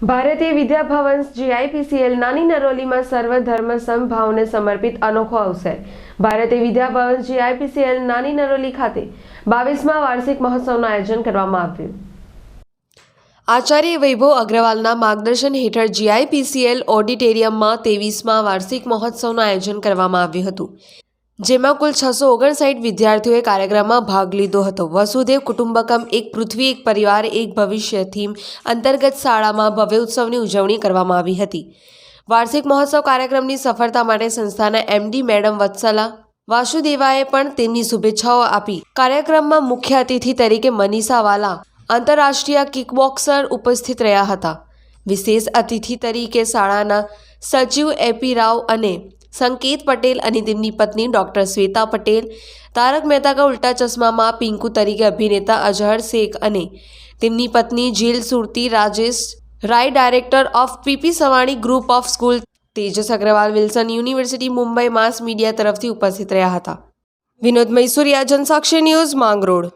ભારતીય વિદ્યાભવન જીઆઈપીસીએલ નાની નરોલીમાં સર્વ ધર્મ સમભાવને સમર્પિત અનોખો અવસર. ભારતીય વિદ્યાભવન જીઆઈપીસીએલ નાની નરોલી ખાતે બાવીસમાં વાર્ષિક મહોત્સવનું આયોજન કરવામાં આવ્યું. આચાર્ય વૈભવ અગ્રવાલના માર્ગદર્શન હેઠળ જીઆઈપીસીએલ ઓડિટોરિયમમાં ત્રેવીસમાં વાર્ષિક મહોત્સવનું આયોજન કરવામાં આવ્યું હતું. જેમાં કુલ છસો ઓગણસાઠ વિદ્યાર્થીઓએ કાર્યક્રમમાં ભાગ લીધો હતો. વસુદેવ કુટુંબકમ, એક પૃથ્વી, એક પરિવાર, એક ભવિષ્ય થીમ અંતર્ગત શાળામાં ભવ્ય ઉત્સવની ઉજવણી કરવામાં આવી હતી. વાર્ષિક મહોત્સવ કાર્યક્રમની સફળતા માટે સંસ્થાના એમડી મેડમ વત્સલા વાસુદેવાએ પણ તેમની શુભેચ્છાઓ આપી. કાર્યક્રમમાં મુખ્ય અતિથિ તરીકે મનીષા વાલા આંતરરાષ્ટ્રીય કિકબોક્સર ઉપસ્થિત રહ્યા હતા. વિશેષ અતિથિ તરીકે શાળાના સચિવ એપી રાવ અને સંકેત પટેલ અને તેમની પત્ની ડૉક્ટર શ્વેતા પટેલ. તારક મહેતા કા ઉલ્ટા ચશ્મામાં પિંકુ તરીકે અભિનેતા અજહર શેખ અને તેમની પત્ની Jil Surati Rajesh Rai, director of P P Savani group of school Tejas Agrawal Wilson university, Mumbai mass media તરફથી ઉપસ્થિત રહ્યા હતા. વિનોદ મૈસુરિયા, જનસાક્ષી ન્યૂઝ માંગરોળ.